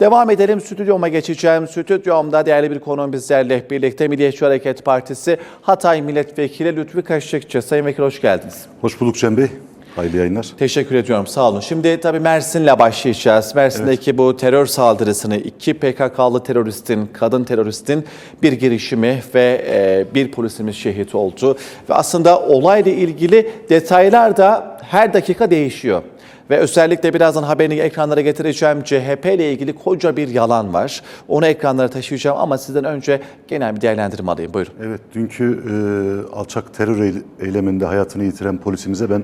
Devam edelim stüdyoma geçeceğim. Stüdyomda değerli bir konuğum bizlerle birlikte Milliyetçi Hareket Partisi Hatay Milletvekili Lütfü Kaşıkçı. Sayın Vekil hoş geldiniz. Hoş bulduk Cem Bey. Hayırlı yayınlar. Teşekkür ediyorum sağ olun. Şimdi tabii Mersin'le başlayacağız. Mersin'deki bu terör saldırısını iki PKK'lı teröristin, kadın teröristin bir girişimi ve e, bir polisimiz şehit oldu. Ve aslında olayla ilgili detaylar da her dakika değişiyor. Ve özellikle birazdan haberini ekranlara getireceğim. CHP ile ilgili koca bir yalan var. Onu ekranlara taşıyacağım ama sizden önce genel bir değerlendirme alayım. Buyurun. Evet, dünkü e, alçak terör eyle- eyleminde hayatını yitiren polisimize ben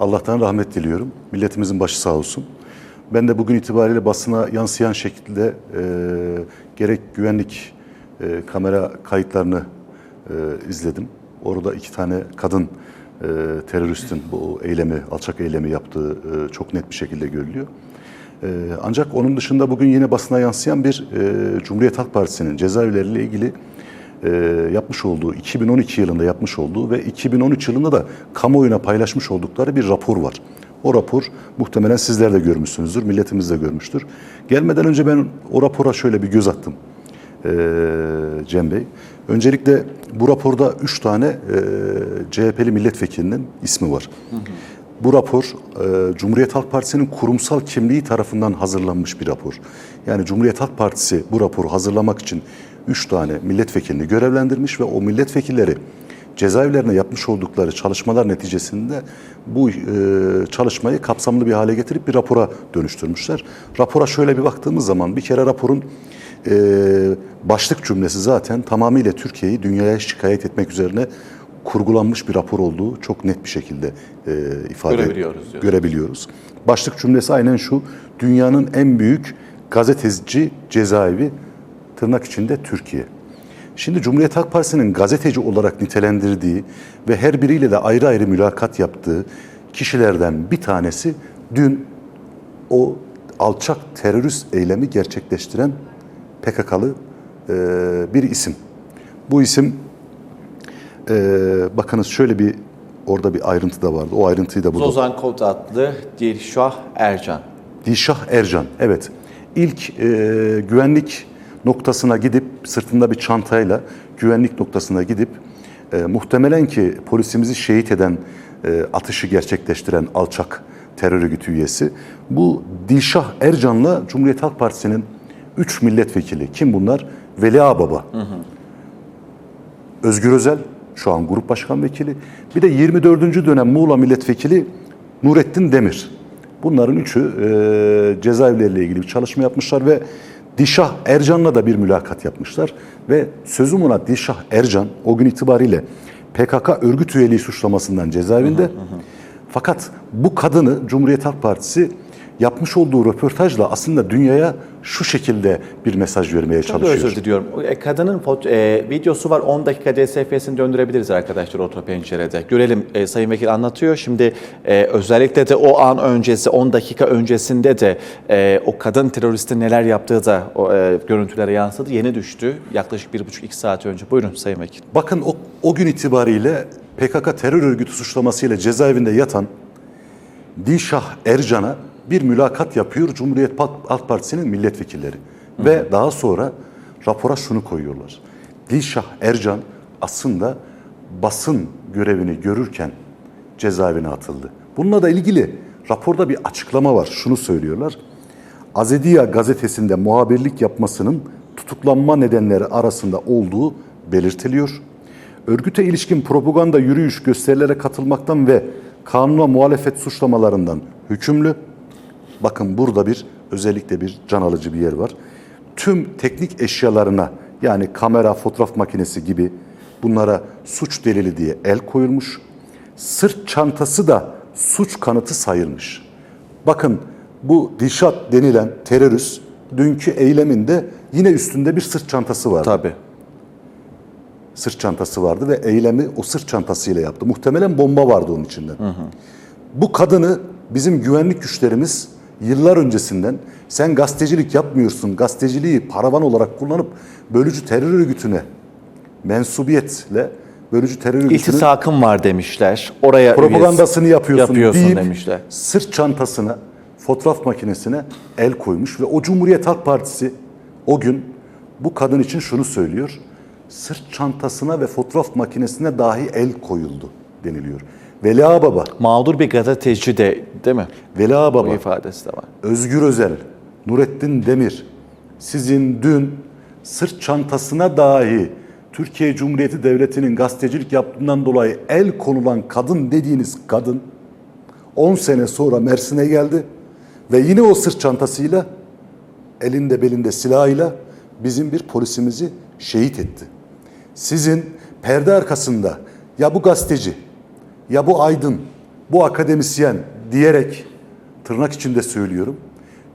Allah'tan rahmet diliyorum. Milletimizin başı sağ olsun. Ben de bugün itibariyle basına yansıyan şekilde e, gerek güvenlik e, kamera kayıtlarını e, izledim. Orada iki tane kadın e, teröristin bu eylemi, alçak eylemi yaptığı e, çok net bir şekilde görülüyor. Ee, Ancak onun dışında bugün yine basına yansıyan bir e, Cumhuriyet Halk Partisi'nin cezaevleriyle ilgili e, yapmış olduğu, 2012 yılında yapmış olduğu ve 2013 yılında da kamuoyuna paylaşmış oldukları bir rapor var. O rapor muhtemelen sizler de görmüşsünüzdür, milletimiz de görmüştür. Gelmeden önce ben o rapora şöyle bir göz attım e, Cem Bey. Öncelikle bu raporda 3 tane e, CHP'li milletvekilinin ismi var. Bu rapor e, Cumhuriyet Halk Partisi'nin kurumsal kimliği tarafından hazırlanmış bir rapor. Yani Cumhuriyet Halk Partisi bu raporu hazırlamak için 3 tane milletvekilini görevlendirmiş ve o milletvekilleri cezaevlerine yapmış oldukları çalışmalar neticesinde bu e, çalışmayı kapsamlı bir hale getirip bir rapora dönüştürmüşler. Rapora şöyle bir baktığımız zaman bir kere raporun e, başlık cümlesi zaten tamamıyla Türkiye'yi dünyaya şikayet etmek üzerine kurgulanmış bir rapor olduğu çok net bir şekilde e, ifade Görebiliyoruz diyorsunuz. görebiliyoruz. Başlık cümlesi aynen şu. Dünyanın en büyük gazeteci cezaevi tırnak içinde Türkiye. Şimdi Cumhuriyet Halk Partisi'nin gazeteci olarak nitelendirdiği ve her biriyle de ayrı ayrı mülakat yaptığı kişilerden bir tanesi dün o alçak terörist eylemi gerçekleştiren PKK'lı e, bir isim. Bu isim e, bakınız şöyle bir orada bir ayrıntı da vardı. O ayrıntıyı da burada. Zozan Kod adlı Dilşah Ercan. Dilşah Ercan, evet. İlk e, güvenlik noktasına gidip, sırtında bir çantayla güvenlik noktasına gidip, e, muhtemelen ki polisimizi şehit eden, e, atışı gerçekleştiren alçak terör örgütü üyesi, bu Dilşah Ercan'la Cumhuriyet Halk Partisi'nin 3 milletvekili. Kim bunlar? Veli Ağbaba. Özgür Özel, şu an grup başkan vekili. Bir de 24. dönem Muğla milletvekili Nurettin Demir. Bunların üçü e, cezaevleriyle ilgili bir çalışma yapmışlar ve Dişah Ercan'la da bir mülakat yapmışlar. Ve sözüm ona Dişah Ercan o gün itibariyle PKK örgüt üyeliği suçlamasından cezaevinde. Fakat bu kadını Cumhuriyet Halk Partisi yapmış olduğu röportajla aslında dünyaya şu şekilde bir mesaj vermeye Çok çalışıyor. özür diliyorum. E, Kadının foto- e, videosu var 10 dakika DSF'sini döndürebiliriz arkadaşlar oto pencerede. Görelim e, Sayın Vekil anlatıyor. Şimdi e, özellikle de o an öncesi 10 dakika öncesinde de e, o kadın teröristin neler yaptığı da o, e, görüntülere yansıdı. Yeni düştü yaklaşık 1,5-2 saat önce. Buyurun Sayın Vekil. Bakın o, o gün itibariyle PKK terör örgütü suçlamasıyla cezaevinde yatan Dilşah Ercan'a bir mülakat yapıyor Cumhuriyet Halk Partisi'nin milletvekilleri. Ve daha sonra rapora şunu koyuyorlar. Dilşah Ercan aslında basın görevini görürken cezaevine atıldı. Bununla da ilgili raporda bir açıklama var. Şunu söylüyorlar. Azediya gazetesinde muhabirlik yapmasının tutuklanma nedenleri arasında olduğu belirtiliyor. Örgüte ilişkin propaganda yürüyüş gösterilere katılmaktan ve kanuna muhalefet suçlamalarından hükümlü. Bakın burada bir özellikle bir can alıcı bir yer var. Tüm teknik eşyalarına yani kamera, fotoğraf makinesi gibi bunlara suç delili diye el koyulmuş. Sırt çantası da suç kanıtı sayılmış. Bakın bu Dilşat denilen terörist dünkü eyleminde yine üstünde bir sırt çantası vardı. Tabii. Sırt çantası vardı ve eylemi o sırt çantasıyla yaptı. Muhtemelen bomba vardı onun içinde. Bu kadını bizim güvenlik güçlerimiz yıllar öncesinden sen gazetecilik yapmıyorsun, gazeteciliği paravan olarak kullanıp bölücü terör örgütüne mensubiyetle bölücü terör örgütünün İltisakım var demişler. Oraya propagandasını üyesi- yapıyorsun, yapıyorsun deyip demişler. sırt çantasına fotoğraf makinesine el koymuş ve o Cumhuriyet Halk Partisi o gün bu kadın için şunu söylüyor. Sırt çantasına ve fotoğraf makinesine dahi el koyuldu deniliyor. Veli Ağbaba, Mağdur bir gazeteci de değil mi? Veli Bu Ağbaba, ifadesi de var. Özgür Özel, Nurettin Demir, sizin dün sırt çantasına dahi Türkiye Cumhuriyeti Devleti'nin gazetecilik yaptığından dolayı el konulan kadın dediğiniz kadın 10 sene sonra Mersin'e geldi ve yine o sırt çantasıyla elinde belinde silahıyla bizim bir polisimizi şehit etti. Sizin perde arkasında ya bu gazeteci ya bu aydın, bu akademisyen diyerek tırnak içinde söylüyorum.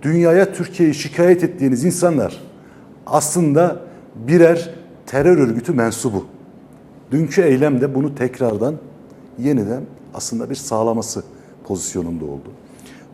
Dünyaya Türkiye'yi şikayet ettiğiniz insanlar aslında birer terör örgütü mensubu. Dünkü eylem de bunu tekrardan yeniden aslında bir sağlaması pozisyonunda oldu.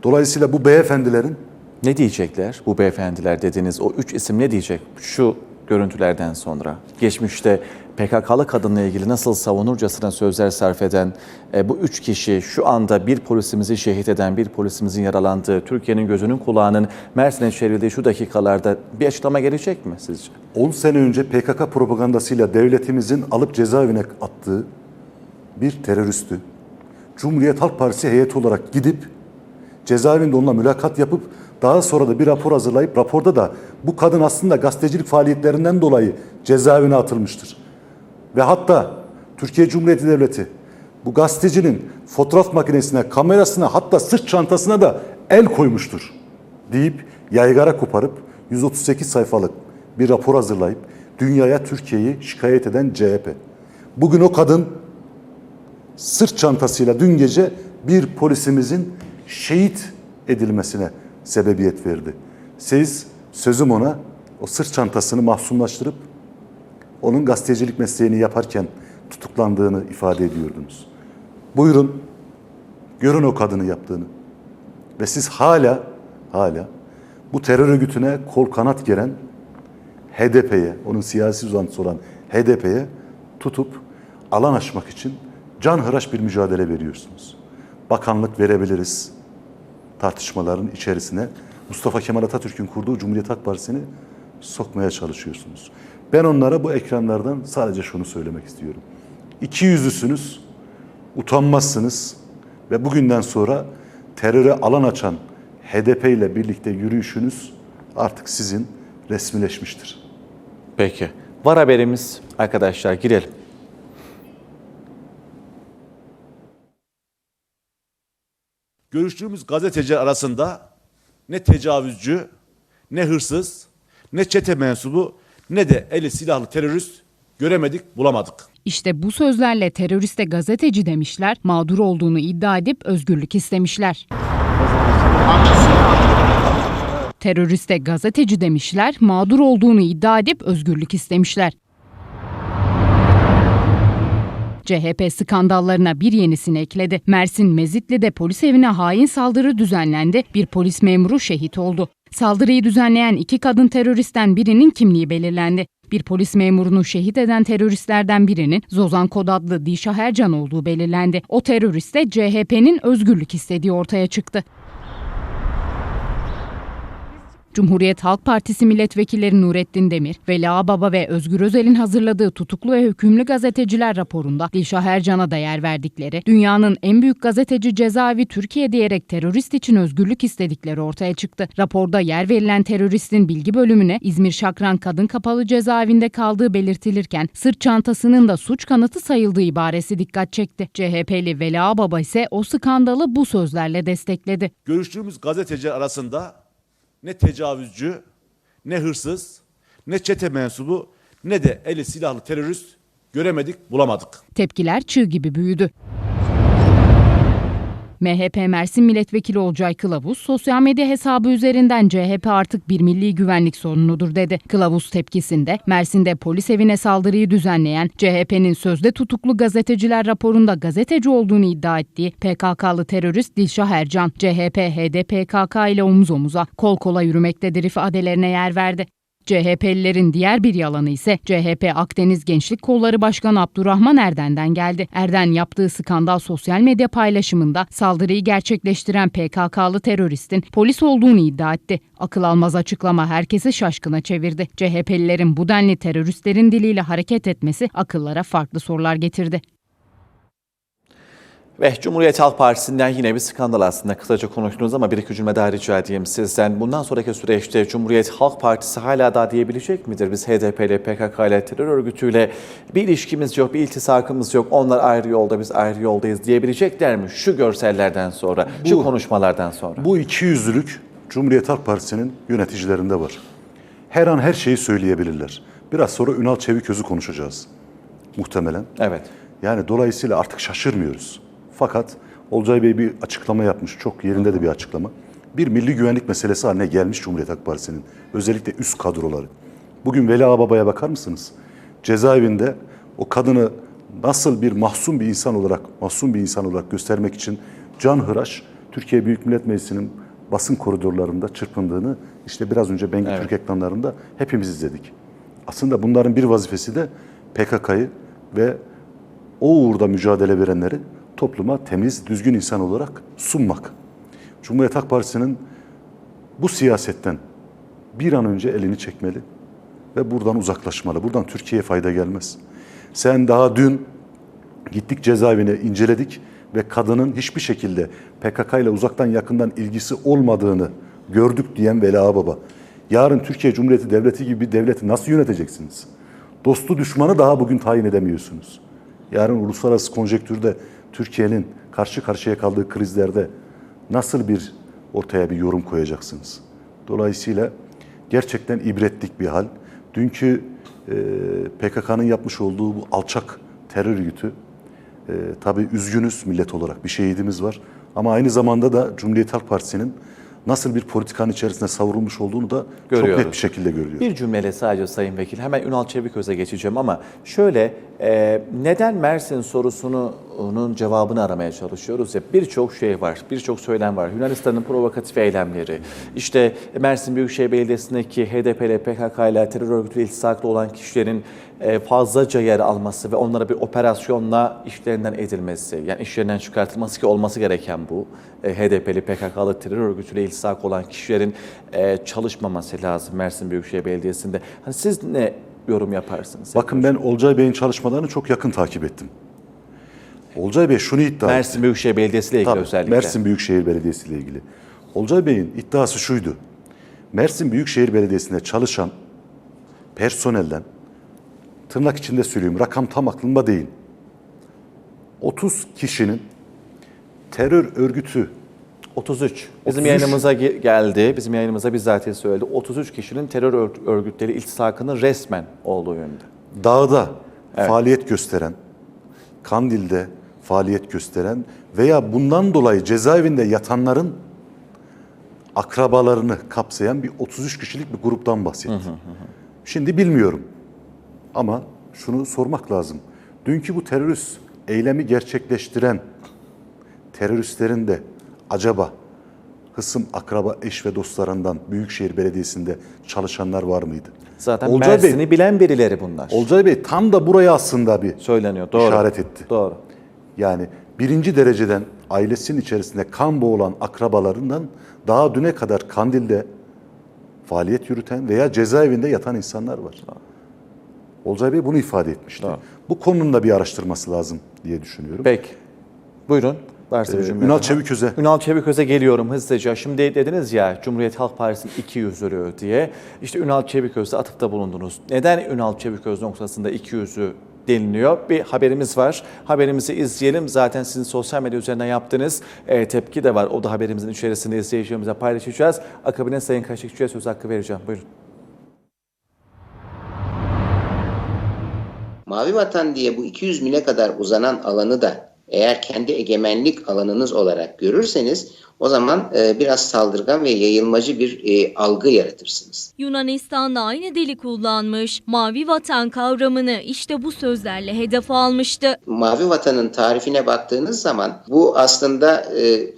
Dolayısıyla bu beyefendilerin Ne diyecekler bu beyefendiler dediğiniz o üç isim ne diyecek şu görüntülerden sonra? Geçmişte PKK'lı kadınla ilgili nasıl savunurcasına sözler sarf eden e, bu üç kişi şu anda bir polisimizi şehit eden, bir polisimizin yaralandığı, Türkiye'nin gözünün kulağının Mersin'e çevrildiği şu dakikalarda bir açıklama gelecek mi sizce? 10 sene önce PKK propagandasıyla devletimizin alıp cezaevine attığı bir teröristü. Cumhuriyet Halk Partisi heyeti olarak gidip cezaevinde onunla mülakat yapıp daha sonra da bir rapor hazırlayıp raporda da bu kadın aslında gazetecilik faaliyetlerinden dolayı cezaevine atılmıştır. Ve hatta Türkiye Cumhuriyeti Devleti bu gazetecinin fotoğraf makinesine, kamerasına hatta sırt çantasına da el koymuştur deyip yaygara koparıp 138 sayfalık bir rapor hazırlayıp dünyaya Türkiye'yi şikayet eden CHP. Bugün o kadın sırt çantasıyla dün gece bir polisimizin şehit edilmesine sebebiyet verdi. Siz sözüm ona o sırt çantasını mahzunlaştırıp onun gazetecilik mesleğini yaparken tutuklandığını ifade ediyordunuz. Buyurun, görün o kadını yaptığını. Ve siz hala, hala bu terör örgütüne kol kanat geren HDP'ye, onun siyasi uzantısı olan HDP'ye tutup alan açmak için canhıraş bir mücadele veriyorsunuz. Bakanlık verebiliriz tartışmaların içerisine. Mustafa Kemal Atatürk'ün kurduğu Cumhuriyet Halk Partisi'ni sokmaya çalışıyorsunuz. Ben onlara bu ekranlardan sadece şunu söylemek istiyorum. İki yüzlüsünüz, utanmazsınız ve bugünden sonra teröre alan açan HDP ile birlikte yürüyüşünüz artık sizin resmileşmiştir. Peki. Var haberimiz arkadaşlar girelim. görüştüğümüz gazeteciler arasında ne tecavüzcü, ne hırsız, ne çete mensubu, ne de eli silahlı terörist göremedik, bulamadık. İşte bu sözlerle teröriste gazeteci demişler, mağdur olduğunu iddia edip özgürlük istemişler. Teröriste gazeteci demişler, mağdur olduğunu iddia edip özgürlük istemişler. CHP skandallarına bir yenisini ekledi. Mersin Mezitli'de polis evine hain saldırı düzenlendi. Bir polis memuru şehit oldu. Saldırıyı düzenleyen iki kadın teröristten birinin kimliği belirlendi. Bir polis memurunu şehit eden teröristlerden birinin Zozan Kod adlı Dişah Ercan olduğu belirlendi. O teröriste CHP'nin özgürlük istediği ortaya çıktı. Cumhuriyet Halk Partisi milletvekilleri Nurettin Demir, Veli Ağbaba ve Özgür Özel'in hazırladığı tutuklu ve hükümlü gazeteciler raporunda Dilşah Ercan'a da yer verdikleri, dünyanın en büyük gazeteci cezaevi Türkiye diyerek terörist için özgürlük istedikleri ortaya çıktı. Raporda yer verilen teröristin bilgi bölümüne İzmir Şakran Kadın Kapalı Cezaevinde kaldığı belirtilirken sırt çantasının da suç kanıtı sayıldığı ibaresi dikkat çekti. CHP'li Veli Ağbaba ise o skandalı bu sözlerle destekledi. Görüştüğümüz gazeteciler arasında ne tecavüzcü, ne hırsız, ne çete mensubu, ne de eli silahlı terörist göremedik, bulamadık. Tepkiler çığ gibi büyüdü. MHP Mersin Milletvekili Olcay Kılavuz, sosyal medya hesabı üzerinden CHP artık bir milli güvenlik sorunudur dedi. Kılavuz tepkisinde Mersin'de polis evine saldırıyı düzenleyen CHP'nin sözde tutuklu gazeteciler raporunda gazeteci olduğunu iddia ettiği PKK'lı terörist Dilşah Ercan, CHP, HDP, KK ile omuz omuza, kol kola yürümektedir ifadelerine yer verdi. CHP'lilerin diğer bir yalanı ise CHP Akdeniz Gençlik Kolları Başkanı Abdurrahman Erden'den geldi. Erden yaptığı skandal sosyal medya paylaşımında saldırıyı gerçekleştiren PKK'lı teröristin polis olduğunu iddia etti. Akıl almaz açıklama herkesi şaşkına çevirdi. CHP'lilerin bu denli teröristlerin diliyle hareket etmesi akıllara farklı sorular getirdi. Ve Cumhuriyet Halk Partisi'nden yine bir skandal aslında kısaca konuştunuz ama bir iki cümle daha rica edeyim sizden. Bundan sonraki süreçte Cumhuriyet Halk Partisi hala daha diyebilecek midir? Biz HDP ile PKK ile terör örgütüyle bir ilişkimiz yok, bir iltisakımız yok. Onlar ayrı yolda, biz ayrı yoldayız diyebilecekler mi? Şu görsellerden sonra, şu konuşmalardan sonra. Bu iki yüzlülük Cumhuriyet Halk Partisi'nin yöneticilerinde var. Her an her şeyi söyleyebilirler. Biraz sonra Ünal Çeviköz'ü konuşacağız muhtemelen. Evet. Yani dolayısıyla artık şaşırmıyoruz. Fakat Olcay Bey bir açıklama yapmış, çok yerinde de bir açıklama. Bir milli güvenlik meselesi haline gelmiş Cumhuriyet Halk Partisi'nin. Özellikle üst kadroları. Bugün Veli Ağababa'ya bakar mısınız? Cezaevinde o kadını nasıl bir mahzun bir insan olarak, mahzun bir insan olarak göstermek için Can Hıraş, Türkiye Büyük Millet Meclisi'nin basın koridorlarında çırpındığını işte biraz önce Bengi Türk ekranlarında hepimiz izledik. Aslında bunların bir vazifesi de PKK'yı ve o uğurda mücadele verenleri topluma temiz, düzgün insan olarak sunmak. Cumhuriyet Halk Partisi'nin bu siyasetten bir an önce elini çekmeli ve buradan uzaklaşmalı. Buradan Türkiye'ye fayda gelmez. Sen daha dün gittik cezaevine inceledik ve kadının hiçbir şekilde PKK ile uzaktan yakından ilgisi olmadığını gördük diyen Veli Ağababa. Yarın Türkiye Cumhuriyeti Devleti gibi bir devleti nasıl yöneteceksiniz? Dostu düşmanı daha bugün tayin edemiyorsunuz. Yarın uluslararası konjektürde Türkiye'nin karşı karşıya kaldığı krizlerde nasıl bir ortaya bir yorum koyacaksınız? Dolayısıyla gerçekten ibretlik bir hal. Dünkü e, PKK'nın yapmış olduğu bu alçak terör örgütü e, tabii üzgünüz millet olarak bir şehidimiz var. Ama aynı zamanda da Cumhuriyet Halk Partisi'nin nasıl bir politikanın içerisinde savrulmuş olduğunu da çok Görüyoruz. net bir şekilde görüyor. Bir cümleyle sadece Sayın Vekil. Hemen Ünal Çeviköz'e geçeceğim ama şöyle e, neden Mersin sorusunun cevabını aramaya çalışıyoruz ya birçok şey var, birçok söylem var. Yunanistan'ın provokatif eylemleri, işte Mersin Büyükşehir Belediyesi'ndeki HDP ile PKK ile terör örgütü iltisaklı olan kişilerin fazlaca yer alması ve onlara bir operasyonla işlerinden edilmesi, yani işlerinden çıkartılması ki olması gereken bu. E, HDP'li PKK'lı terör örgütüyle iltisak olan kişilerin e, çalışmaması lazım Mersin Büyükşehir Belediyesi'nde. Hani siz ne yorum yaparsınız? Bakın ben Olcay Bey'in çalışmalarını çok yakın takip ettim. Olcay Bey şunu iddia etti. Mersin Büyükşehir Belediyesi ile ilgili Tabii, özellikle. Mersin Büyükşehir Belediyesi ile ilgili. Olcay Bey'in iddiası şuydu. Mersin Büyükşehir Belediyesi'nde çalışan personelden tırnak içinde söylüyorum rakam tam aklımda değil. 30 kişinin terör örgütü 33. Bizim 33. yayınımıza ge- geldi. Bizim yayınımıza bizzat söyledi. 33 kişinin terör ör- örgütleri iltisakının resmen olduğu yönünde. dağda faaliyet gösteren, Kandil'de faaliyet gösteren veya bundan dolayı cezaevinde yatanların akrabalarını kapsayan bir 33 kişilik bir gruptan bahsetti. Şimdi bilmiyorum ama şunu sormak lazım. Dünkü bu terörist eylemi gerçekleştiren teröristlerin de acaba hısım, akraba, eş ve dostlarından Büyükşehir Belediyesi'nde çalışanlar var mıydı? Zaten Olcay Bey- Mersin'i bilen birileri bunlar. Olcay Bey tam da buraya aslında bir Söyleniyor. Doğru. işaret etti. Doğru. Yani birinci dereceden ailesinin içerisinde kan boğulan akrabalarından daha düne kadar Kandil'de faaliyet yürüten veya cezaevinde yatan insanlar var. Olcay Bey bunu ifade etmişti. Doğru. Bu konunun da bir araştırması lazım diye düşünüyorum. Peki. Buyurun. Varsa bir Ee, cümle Ünal. Çeviköz'e Ünal Çeviköz'e geliyorum hızlıca. Şimdi dediniz ya Cumhuriyet Halk Partisi'nin iki yüzlülüğü diye. İşte Ünal Çeviköz'e atıfta bulundunuz. Neden Ünal Çeviköz noktasında iki yüzü deniliyor? Bir haberimiz var. Haberimizi izleyelim. Zaten sizin sosyal medya üzerinden yaptığınız e, tepki de var. O da haberimizin içerisinde izleyicilerimize paylaşacağız. Akabine Sayın Kaşıkçı'ya söz hakkı vereceğim. Buyurun. Mavi Vatan diye bu 200 mile kadar uzanan alanı da eğer kendi egemenlik alanınız olarak görürseniz o zaman e, biraz saldırgan ve yayılmacı bir e, algı yaratırsınız. Yunanistan'da aynı dili kullanmış, mavi vatan kavramını işte bu sözlerle hedef almıştı. Mavi Vatan'ın tarifine baktığınız zaman bu aslında e,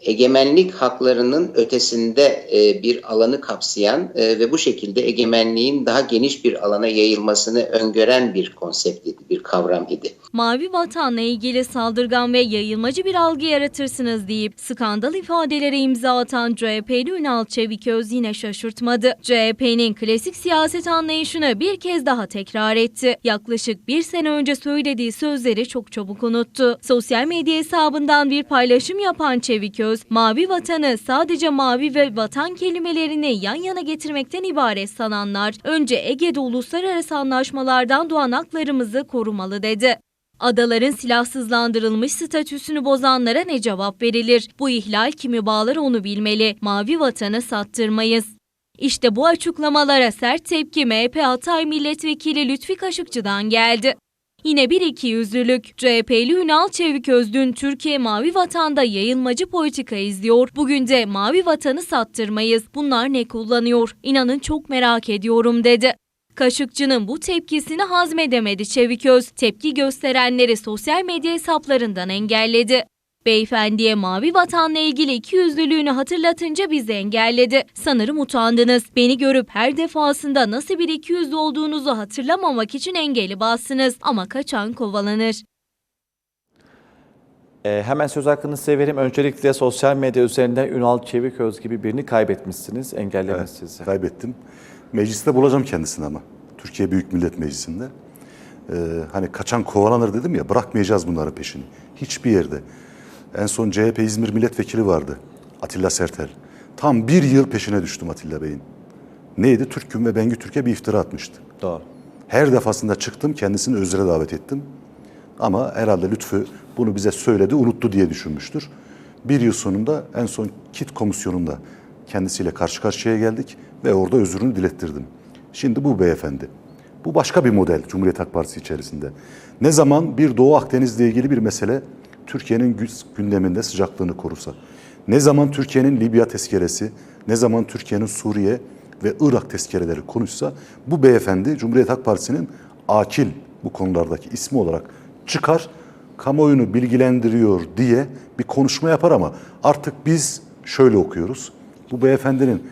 egemenlik haklarının ötesinde e, bir alanı kapsayan e, ve bu şekilde egemenliğin daha geniş bir alana yayılmasını öngören bir konsept idi, bir kavram idi. Mavi vatanla ilgili saldırgan ve yayılmacı bir algı yaratırsınız deyip skandal ifadelere imza atan CHP'li Ünal Çeviköz yine şaşırtmadı. CHP'nin klasik siyaset anlayışını bir kez daha tekrar etti. Yaklaşık bir sene önce söylediği sözleri çok çabuk unuttu. Sosyal medya hesabından bir paylaşım yapan Çeviköz, mavi vatanı sadece mavi ve vatan kelimelerini yan yana getirmekten ibaret sananlar, önce Ege'de uluslararası anlaşmalardan doğan haklarımızı korumalı dedi. Adaların silahsızlandırılmış statüsünü bozanlara ne cevap verilir? Bu ihlal kimi bağlar onu bilmeli. Mavi vatanı sattırmayız. İşte bu açıklamalara sert tepki MHP Hatay Milletvekili Lütfi Kaşıkçı'dan geldi. Yine bir iki yüzlülük. CHP'li Ünal Çeviköz dün Türkiye Mavi Vatan'da yayılmacı politika izliyor. Bugün de Mavi Vatan'ı sattırmayız. Bunlar ne kullanıyor? İnanın çok merak ediyorum dedi. Kaşıkçı'nın bu tepkisini hazmedemedi Çeviköz. Tepki gösterenleri sosyal medya hesaplarından engelledi. Beyefendiye Mavi Vatan'la ilgili ikiyüzlülüğünü hatırlatınca bizi engelledi. Sanırım utandınız. Beni görüp her defasında nasıl bir ikiyüzlü olduğunuzu hatırlamamak için engeli bastınız. Ama kaçan kovalanır. Ee, hemen söz hakkını size vereyim. Öncelikle sosyal medya üzerinden Ünal Çeviköz gibi birini kaybetmişsiniz, engellemiş Evet, sizi. kaybettim. Mecliste bulacağım kendisini ama. Türkiye Büyük Millet Meclisi'nde. Ee, hani kaçan kovalanır dedim ya bırakmayacağız bunların peşini. Hiçbir yerde. En son CHP İzmir Milletvekili vardı. Atilla Sertel. Tam bir yıl peşine düştüm Atilla Bey'in. Neydi? Türk'üm ve Bengü Türk'e bir iftira atmıştı. Doğru. Her defasında çıktım kendisini özre davet ettim. Ama herhalde Lütfü bunu bize söyledi, unuttu diye düşünmüştür. Bir yıl sonunda en son KİT komisyonunda kendisiyle karşı karşıya geldik ve orada özrünü dilettirdim. Şimdi bu beyefendi. Bu başka bir model Cumhuriyet Halk Partisi içerisinde. Ne zaman bir Doğu Akdeniz'le ilgili bir mesele Türkiye'nin gü- gündeminde sıcaklığını korursa, ne zaman Türkiye'nin Libya tezkeresi, ne zaman Türkiye'nin Suriye ve Irak tezkereleri konuşsa bu beyefendi Cumhuriyet Halk Partisi'nin akil bu konulardaki ismi olarak çıkar, kamuoyunu bilgilendiriyor diye bir konuşma yapar ama artık biz şöyle okuyoruz. Bu beyefendinin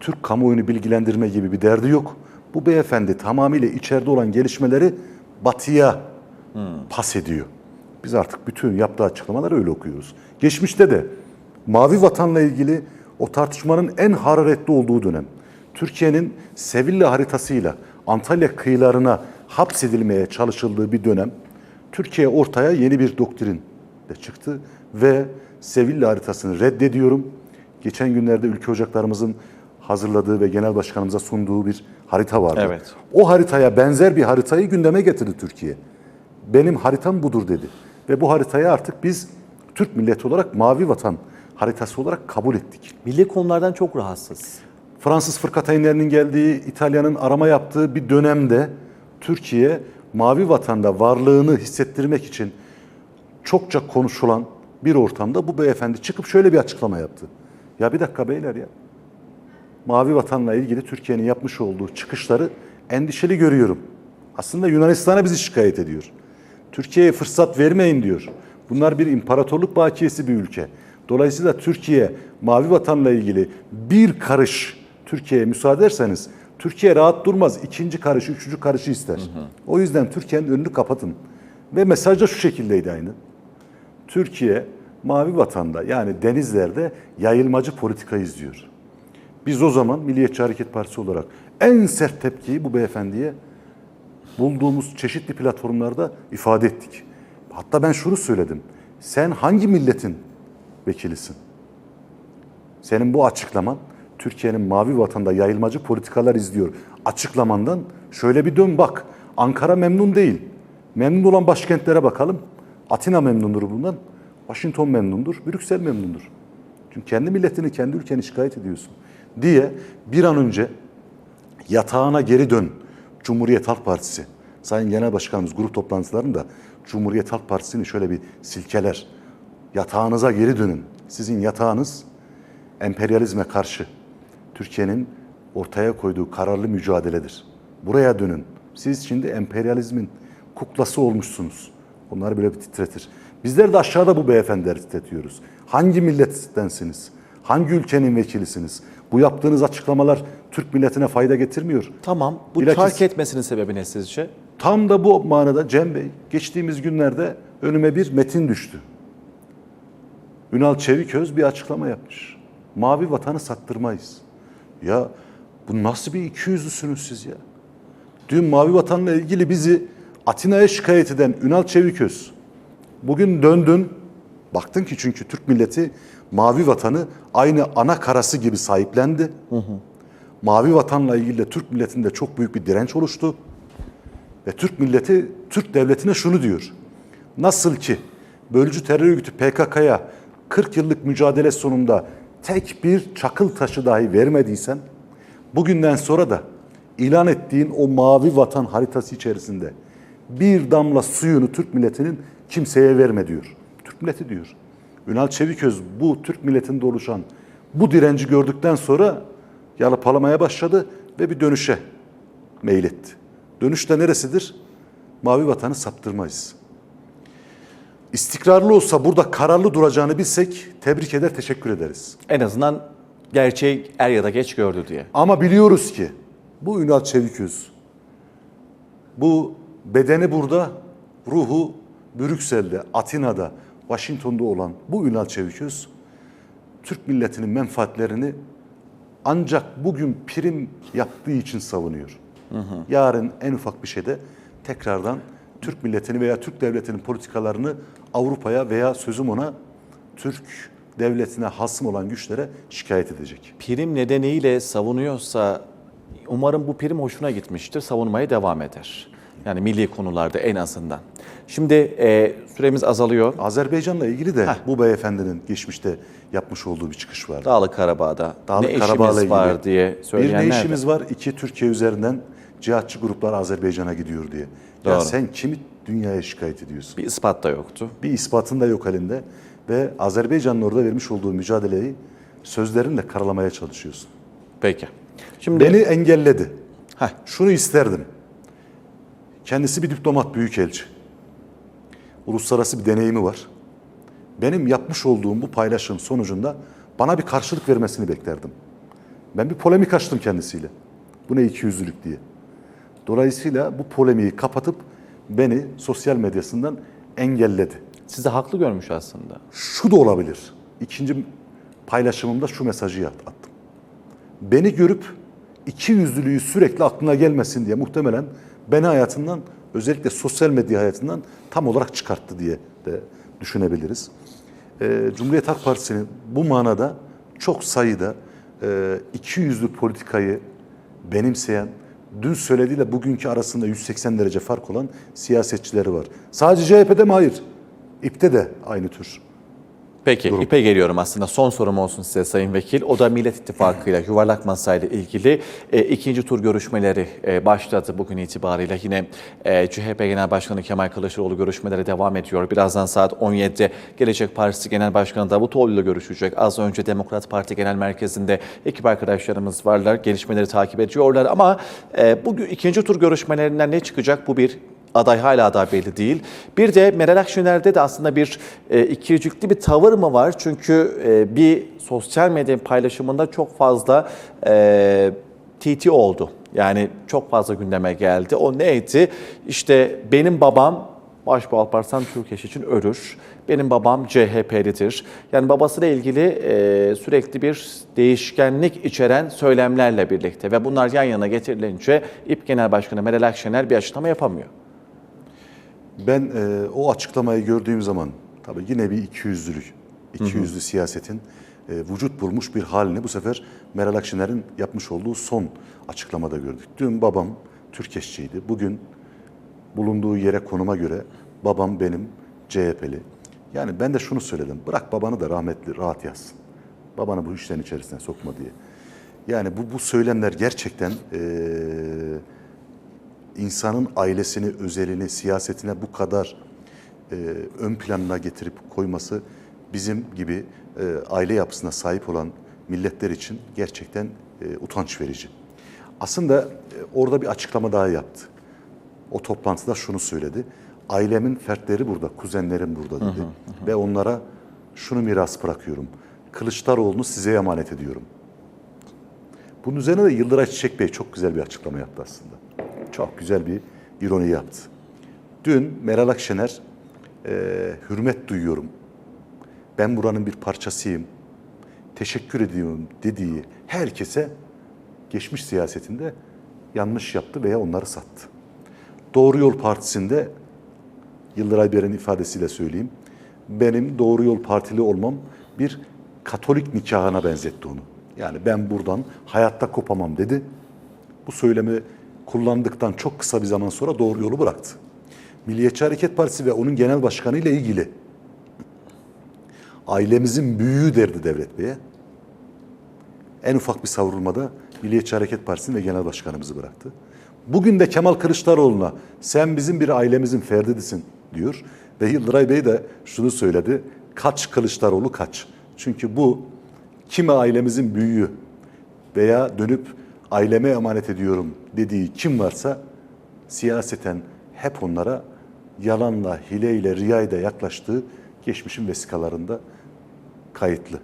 Türk kamuoyunu bilgilendirme gibi bir derdi yok. Bu beyefendi tamamıyla içeride olan gelişmeleri batıya pas ediyor. Biz artık bütün yaptığı açıklamaları öyle okuyoruz. Geçmişte de Mavi Vatan'la ilgili o tartışmanın en hararetli olduğu dönem. Türkiye'nin Sevilla haritasıyla Antalya kıyılarına hapsedilmeye çalışıldığı bir dönem. Türkiye ortaya yeni bir doktrin de çıktı ve Sevilla haritasını reddediyorum. Geçen günlerde ülke ocaklarımızın hazırladığı ve genel başkanımıza sunduğu bir harita vardı. Evet. O haritaya benzer bir haritayı gündeme getirdi Türkiye. Benim haritam budur dedi. Ve bu haritayı artık biz Türk milleti olarak mavi vatan haritası olarak kabul ettik. Milli konulardan çok rahatsız. Fransız fırkateynlerinin geldiği, İtalya'nın arama yaptığı bir dönemde Türkiye mavi vatanda varlığını hissettirmek için çokça konuşulan bir ortamda bu beyefendi çıkıp şöyle bir açıklama yaptı. Ya bir dakika beyler ya. Mavi vatanla ilgili Türkiye'nin yapmış olduğu çıkışları endişeli görüyorum. Aslında Yunanistan'a bizi şikayet ediyor. Türkiye'ye fırsat vermeyin diyor. Bunlar bir imparatorluk bakiyesi bir ülke. Dolayısıyla Türkiye mavi vatanla ilgili bir karış Türkiye'ye müsaade ederseniz Türkiye rahat durmaz. İkinci karış, üçüncü karışı ister. O yüzden Türkiye'nin önünü kapatın. Ve mesaj da şu şekildeydi aynı. Türkiye mavi vatanda yani denizlerde yayılmacı politika izliyor. Biz o zaman Milliyetçi Hareket Partisi olarak en sert tepkiyi bu beyefendiye bulduğumuz çeşitli platformlarda ifade ettik. Hatta ben şunu söyledim. Sen hangi milletin vekilisin? Senin bu açıklaman Türkiye'nin mavi vatanda yayılmacı politikalar izliyor. Açıklamandan şöyle bir dön bak. Ankara memnun değil. Memnun olan başkentlere bakalım. Atina memnundur bundan. Washington memnundur. Brüksel memnundur. Çünkü kendi milletini, kendi ülkeni şikayet ediyorsun. Diye bir an önce yatağına geri dön Cumhuriyet Halk Partisi. Sayın Genel Başkanımız grup toplantılarında Cumhuriyet Halk Partisi'ni şöyle bir silkeler. Yatağınıza geri dönün. Sizin yatağınız emperyalizme karşı Türkiye'nin ortaya koyduğu kararlı mücadeledir. Buraya dönün. Siz şimdi emperyalizmin kuklası olmuşsunuz. Onları böyle bir titretir. Bizler de aşağıda bu beyefendileri titretiyoruz. Hangi millettensiniz? Hangi ülkenin vekilisiniz? Bu yaptığınız açıklamalar Türk milletine fayda getirmiyor. Tamam. Bu Bilakis- terk etmesinin sebebi ne sizce? Tam da bu manada Cem Bey geçtiğimiz günlerde önüme bir metin düştü. Ünal Çeviköz bir açıklama yapmış. Mavi vatanı sattırmayız. Ya bu nasıl bir ikiyüzlüsünüz siz ya? Dün mavi vatanla ilgili bizi Atina'ya şikayet eden Ünal Çeviköz bugün döndün baktın ki çünkü Türk milleti mavi vatanı aynı ana karası gibi sahiplendi. Mavi vatanla ilgili de Türk milletinde çok büyük bir direnç oluştu. Ve Türk milleti Türk devletine şunu diyor. Nasıl ki bölücü terör örgütü PKK'ya 40 yıllık mücadele sonunda tek bir çakıl taşı dahi vermediysen bugünden sonra da ilan ettiğin o mavi vatan haritası içerisinde bir damla suyunu Türk milletinin kimseye verme diyor. Türk milleti diyor. Ünal Çeviköz bu Türk milletinde oluşan bu direnci gördükten sonra yalıpalamaya başladı ve bir dönüşe meyletti. Dönüş de neresidir? Mavi vatanı saptırmayız. İstikrarlı olsa burada kararlı duracağını bilsek tebrik eder, teşekkür ederiz. En azından gerçeği er ya da geç gördü diye. Ama biliyoruz ki bu Ünal Çeviköz, bu bedeni burada, ruhu Brüksel'de, Atina'da, Washington'da olan bu Ünal Çeviköz, Türk milletinin menfaatlerini ancak bugün prim yaptığı için savunuyor. Yarın en ufak bir şeyde tekrardan Türk milletini veya Türk devletinin politikalarını Avrupa'ya veya sözüm ona Türk devletine hasım olan güçlere şikayet edecek. Prim nedeniyle savunuyorsa umarım bu prim hoşuna gitmiştir. Savunmaya devam eder. Yani milli konularda en azından. Şimdi e, süremiz azalıyor. Azerbaycan'la ilgili de bu beyefendinin geçmişte yapmış olduğu bir çıkış vardı. Dağlık Karabağ'da Dağlık ne Karabağ'la işimiz ilgili. var diye Bir söyleyenler ne de. işimiz var? İki Türkiye üzerinden cihatçı gruplar Azerbaycan'a gidiyor diye. Ya Doğru. sen kimi dünyaya şikayet ediyorsun? Bir ispat da yoktu. Bir ispatın da yok elinde ve Azerbaycan'ın orada vermiş olduğu mücadeleyi sözlerinle karalamaya çalışıyorsun. Peki. Şimdi Beni engelledi. Heh. Şunu isterdim. Kendisi bir diplomat, büyükelçi. Uluslararası bir deneyimi var. Benim yapmış olduğum bu paylaşım sonucunda bana bir karşılık vermesini beklerdim. Ben bir polemik açtım kendisiyle. Bu ne ikiyüzlülük diye. Dolayısıyla bu polemiği kapatıp beni sosyal medyasından engelledi. sizi haklı görmüş aslında. Şu da olabilir. İkinci paylaşımımda şu mesajı at- attım. Beni görüp iki yüzlülüğü sürekli aklına gelmesin diye muhtemelen beni hayatından özellikle sosyal medya hayatından tam olarak çıkarttı diye de düşünebiliriz. Ee, Cumhuriyet Halk Partisi'nin bu manada çok sayıda e, iki yüzlü politikayı benimseyen, dün söylediğiyle bugünkü arasında 180 derece fark olan siyasetçileri var. Sadece CHP'de mi? Hayır. İP'te de aynı tür. Peki İP'e geliyorum aslında. Son sorum olsun size Sayın Vekil. O da Millet İttifakı'yla yuvarlak masayla ilgili e, ikinci tur görüşmeleri e, başladı bugün itibariyle. Yine e, CHP Genel Başkanı Kemal Kılıçdaroğlu görüşmeleri devam ediyor. Birazdan saat 17'de Gelecek Partisi Genel Başkanı Davutoğlu ile görüşecek. Az önce Demokrat Parti Genel Merkezi'nde ekip arkadaşlarımız varlar. Gelişmeleri takip ediyorlar ama e, bugün ikinci tur görüşmelerinden ne çıkacak bu bir aday hala daha belli değil. Bir de Meral Akşener'de de aslında bir e, ikircikli bir tavır mı var? Çünkü e, bir sosyal medya paylaşımında çok fazla e, TT oldu. Yani çok fazla gündeme geldi. O neydi? İşte benim babam Başbuğ Alparslan Türkeş için ölür. Benim babam CHP'lidir. Yani babasıyla ilgili e, sürekli bir değişkenlik içeren söylemlerle birlikte ve bunlar yan yana getirilince İP Genel Başkanı Meral Akşener bir açıklama yapamıyor. Ben e, o açıklamayı gördüğüm zaman tabii yine bir ikiyüzlülük, ikiyüzlü siyasetin e, vücut bulmuş bir halini bu sefer Meral Akşener'in yapmış olduğu son açıklamada gördük. Dün babam Türkeşçiydi. Bugün bulunduğu yere konuma göre babam benim CHP'li. Yani ben de şunu söyledim. Bırak babanı da rahmetli rahat yazsın. Babanı bu işlerin içerisine sokma diye. Yani bu, bu söylemler gerçekten eee insanın ailesini, özelini, siyasetine bu kadar e, ön planına getirip koyması bizim gibi e, aile yapısına sahip olan milletler için gerçekten e, utanç verici. Aslında e, orada bir açıklama daha yaptı. O toplantıda şunu söyledi. Ailemin fertleri burada, kuzenlerim burada dedi. Ve onlara şunu miras bırakıyorum. Kılıçdaroğlu'nu size emanet ediyorum. Bunun üzerine de Yıldıray Çiçek Bey çok güzel bir açıklama yaptı aslında. Çok güzel bir ironi yaptı. Dün Meral Akşener, eee, hürmet duyuyorum. Ben buranın bir parçasıyım. Teşekkür ediyorum dediği herkese geçmiş siyasetinde yanlış yaptı veya onları sattı. Doğru Yol Partisi'nde Yıldıray Bey'in ifadesiyle söyleyeyim. Benim Doğru Yol Partili olmam bir Katolik nikahına benzetti onu. Yani ben buradan hayatta kopamam dedi. Bu söylemi kullandıktan çok kısa bir zaman sonra doğru yolu bıraktı. Milliyetçi Hareket Partisi ve onun genel başkanı ile ilgili ailemizin büyüğü derdi Devlet Bey'e. En ufak bir savrulmada Milliyetçi Hareket Partisi'ni ve genel başkanımızı bıraktı. Bugün de Kemal Kılıçdaroğlu'na sen bizim bir ailemizin ferdidisin diyor. Ve Yıldıray Bey de şunu söyledi. Kaç Kılıçdaroğlu kaç. Çünkü bu kimi ailemizin büyüğü veya dönüp aileme emanet ediyorum dediği kim varsa siyaseten hep onlara yalanla, hileyle, riyayla yaklaştığı geçmişin vesikalarında kayıtlı.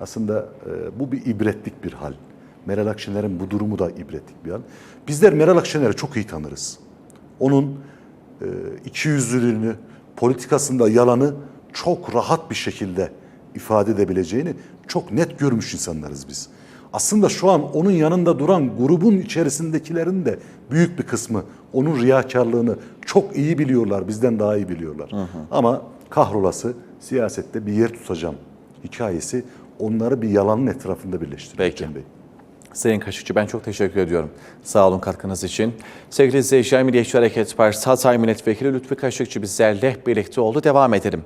Aslında e, bu bir ibretlik bir hal. Meral Akşener'in bu durumu da ibretlik bir hal. Bizler Meral Akşener'i çok iyi tanırız. Onun e, ikiyüzlülüğünü, politikasında yalanı çok rahat bir şekilde ifade edebileceğini çok net görmüş insanlarız biz. Aslında şu an onun yanında duran grubun içerisindekilerin de büyük bir kısmı onun riyakarlığını çok iyi biliyorlar, bizden daha iyi biliyorlar. Ama kahrolası siyasette bir yer tutacağım hikayesi onları bir yalanın etrafında birleştiriyor Peki. Cem Bey. Sayın Kaşıkçı ben çok teşekkür ediyorum. Sağ olun katkınız için. Sevgili izleyiciler Milliyetçi Hareket Partisi Hatay Milletvekili Lütfi Kaşıkçı bizlerle birlikte oldu. Devam edelim.